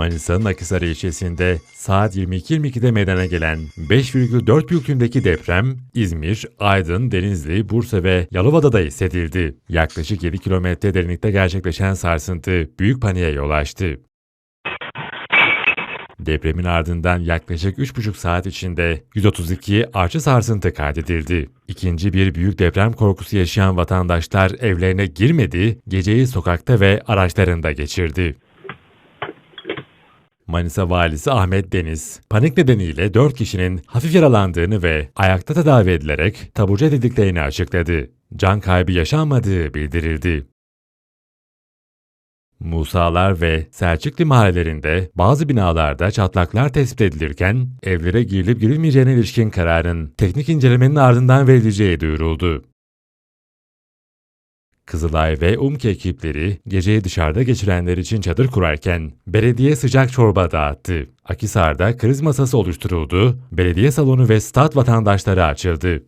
Manisa'nın Akhisar ilçesinde saat 22.22'de meydana gelen 5,4 büyüklüğündeki deprem İzmir, Aydın, Denizli, Bursa ve Yalova'da da hissedildi. Yaklaşık 7 kilometre derinlikte gerçekleşen sarsıntı büyük paniğe yol açtı. Depremin ardından yaklaşık 3,5 saat içinde 132 artçı sarsıntı kaydedildi. İkinci bir büyük deprem korkusu yaşayan vatandaşlar evlerine girmedi, geceyi sokakta ve araçlarında geçirdi. Manisa Valisi Ahmet Deniz, panik nedeniyle 4 kişinin hafif yaralandığını ve ayakta tedavi edilerek taburcu edildiklerini açıkladı. Can kaybı yaşanmadığı bildirildi. Musalar ve Selçuklu mahallelerinde bazı binalarda çatlaklar tespit edilirken evlere girilip girilmeyeceğine ilişkin kararın teknik incelemenin ardından verileceği duyuruldu. Kızılay ve UMKE ekipleri geceyi dışarıda geçirenler için çadır kurarken belediye sıcak çorba dağıttı. Akisar'da kriz masası oluşturuldu, belediye salonu ve stat vatandaşları açıldı.